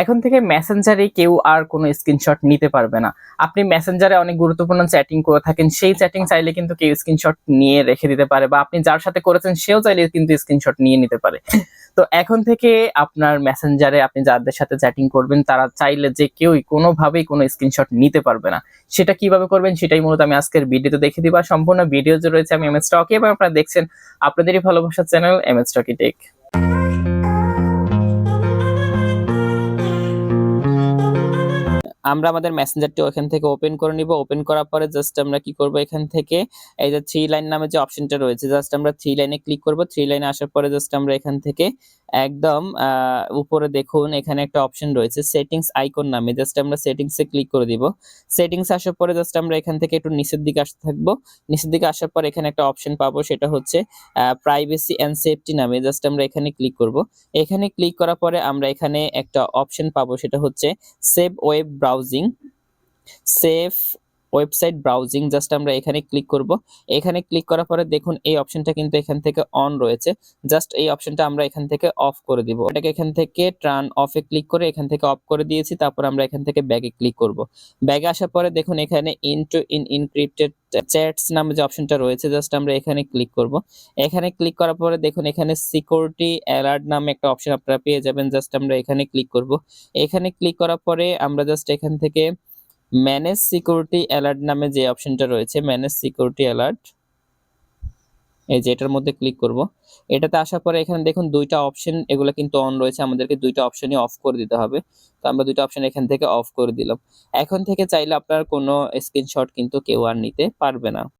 এখন থেকে মেসেঞ্জারে কেউ আর কোনো স্ক্রিনশট নিতে পারবে না। আপনি মেসেঞ্জারে অনেক গুরুত্বপূর্ণ চ্যাটিং করে থাকেন, সেই চ্যাটিং চাইলে কিন্তু কেউ স্ক্রিনশট নিয়ে রেখে দিতে পারে বা আপনি যার সাথে করেছেন সেও চাইলে কিন্তু স্ক্রিনশট নিয়ে নিতে পারে। তো এখন থেকে আপনার মেসেঞ্জারে আপনি যাদের সাথে চ্যাটিং করবেন, তারা চাইলে যে কেউই কোনোভাবেই কোনো স্ক্রিনশট নিতে পারবে না। সেটা কীভাবে করবেন সেটাই মূলত আমি আজকের ভিডিওতে দেখে দিবা। সম্পূর্ণ ভিডিও যে রয়েছে আমি এম এস স্টকে এবং আপনারা দেখছেন আপনাদেরই ভালোবাসার channel M S stocky tech আমরা আমাদের মেসেঞ্জারটি ওখান থেকে ওপেন করে নিব। ওপেন করার পরে জাস্ট আমরা কি করব এখান থেকে, এই যে থ্রি লাইন নামে যে অপশনটা রয়েছে জাস্ট আমরা থ্রি লাইনে ক্লিক করব। থ্রি লাইনে আসার পরে জাস্ট আমরা এখান থেকে একদম উপরে দেখুন এখানে একটা অপশন রয়েছে সেটিংস আইকন নামে। জাস্ট আমরা সেটিংস ক্লিক করে দিব। সেটিংস আসার পরে জাস্ট আমরা এখান থেকে একটু নিচের দিকে আসতে থাকব। নিচের দিকে আসার পর এখানে একটা অপশন পাবো, সেটা হচ্ছে প্রাইভেসি অ্যান্ড সেফটি নামে। জাস্ট আমরা এখানে ক্লিক করব। এখানে ক্লিক করার পরে আমরা এখানে একটা অপশন পাবো, সেটা হচ্ছে safe web browsing safe website browsing just আমরা এখানে ক্লিক করব। এখানে ক্লিক করার পরে দেখুন এই অপশনটা কিন্তু এখান থেকে অন রয়েছে। জাস্ট এই অপশনটা আমরা এখান থেকে অফ করে দিব। এটাকে এখান থেকে টার্ন অফে ক্লিক করে এখান থেকে অফ করে দিয়েছি, তারপর আমরা এখান থেকে ব্যাগে ক্লিক করব। ব্যাগে আসার পরে দেখুন এখানে end to end encrypted chats নামে যে অপশনটা রয়েছে জাস্ট আমরা এখানে ক্লিক করব। এখানে ক্লিক করার পরে দেখুন এখানে সিকিউরিটি অ্যালার্ট নামে একটা অপশন আপনারা পেয়ে যাবেন জাস্ট আমরা এখানে ক্লিক করব। এখানে ক্লিক করার পরে আমরা জাস্ট এখান থেকে ম্যানেজ সিকিউরিটি অ্যালার্ট নামে যে অপশনটা রয়েছে ম্যানেজ সিকিউরিটি অ্যালার্ট এই যে এটার মধ্যে ক্লিক করব। এটাতে আসার পরে এখানে দেখুন দুইটা অপশন এগুলো কিন্তু অন রয়েছে, আমাদেরকে দুইটা অপশনই অফ করে দিতে হবে। তো আমরা দুইটা অপশন এখান থেকে অফ করে দিলাম। এখন থেকে চাইলে আপনার কোনো স্ক্রিনশট কিন্তু কেউ আর নিতে পারবে না।